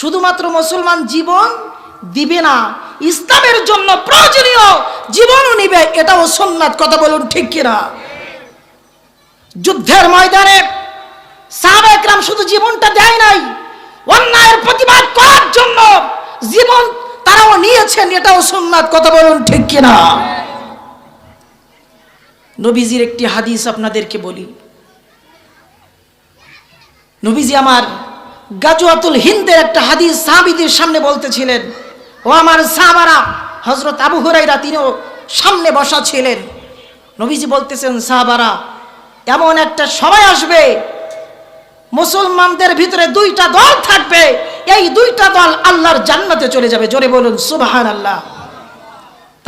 শুধুমাত্র মুসলমান জীবন দিবে না, ইসলামের জন্য প্রয়োজনীয় জীবনও নিবে, এটাও সুন্নাত, কথা বলুন ঠিক কিনা? যুদ্ধের ময়দানে সাহাবা একরাম শুধু জীবনটা দেয় নাই, অন্যায়ের প্রতিবাদ করার জন্য জীবন তারাও নিয়েছেন, এটাও সুন্নাত, কথা বলুন ঠিক কিনা? নবীজির একটি হাদিস আপনাদেরকে বলি নবীজি আমার গাজুয়াতুল হিন্দের একটা হাদিস সাহাবিদের সামনে বলতেছিলেন, ও আমার সাহাবারা হজরত আবু হুরাইরা তিনিও সামনে বসা ছিলেন। নবীজি বলতেছেন, সাহাবারা, এমন একটা সময় আসবে, মুসলমানদের ভিতরে দুইটা দল থাকবে, এই দুইটা দল আল্লাহর জান্নাতে চলে যাবে। জোরে বলুন সুবাহান আল্লাহ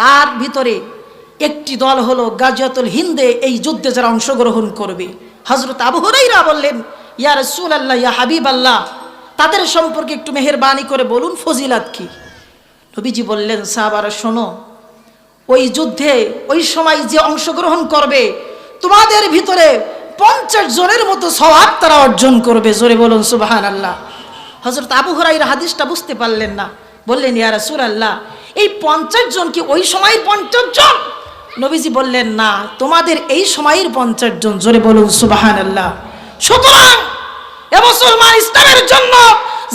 তার ভিতরে একটি দল হলো গাজিয়াতুল হিন্দে এই যুদ্ধে যারা অংশগ্রহণ করবে। হজরত আবু হুরাইরা বললেন ইয়া রসুল আল্লাহ ইয়া হাবিব আল্লাহ তাদের সম্পর্কে একটু মেহেরবানি করে বলুন, ফজিলাত কি? নবীজি বললেন, সাহাবারা, শোনো, ওই যুদ্ধে, ওই সময় যে অংশগ্রহণ করবে, তোমাদের ভিতরে পঞ্চাশ জনের মতো স্বভাব তারা অর্জন করবে। জোরে বলুন সুবাহান আল্লাহ হজরত আবু হরাইর হাদিসটা বুঝতে পারলেন না। বললেন, ইয়া রাসূল আল্লাহ এই পঞ্চাশ জন কি ওই সময়ের পঞ্চাশ জন? নবীজি বললেন, না, তোমাদের এই সময়ের পঞ্চাশ জন। জোরে বলুন সুবাহান আল্লাহ সুতরাং এ মুসলমান ইসলামের জন্য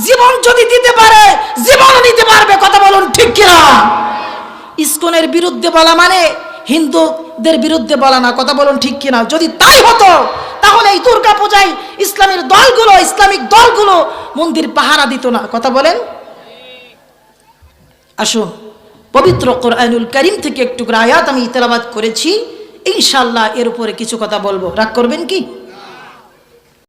জীবন যদি দিতে পারে জীবন নিতে পারবে, কথা বলুন ঠিক কিনা? ইসকনের বিরুদ্ধে বলা মানে হিন্দুদের বিরুদ্ধে বলা না, কথা বলুন ঠিক কিনা? যদি তাই হতো, তাহলে এই দুর্গা পূজায় ইসলামের দলগুলো, ইসলামিক দলগুলো মন্দির পাহারা দিত না, কথা বলেন? আসুন, পবিত্র কোরআনুল করিম থেকে একটু আয়াত আমি তেলাবাদ করেছি ইনশাল্লাহ এর উপরে কিছু কথা বলব। রাগ করবেন কি?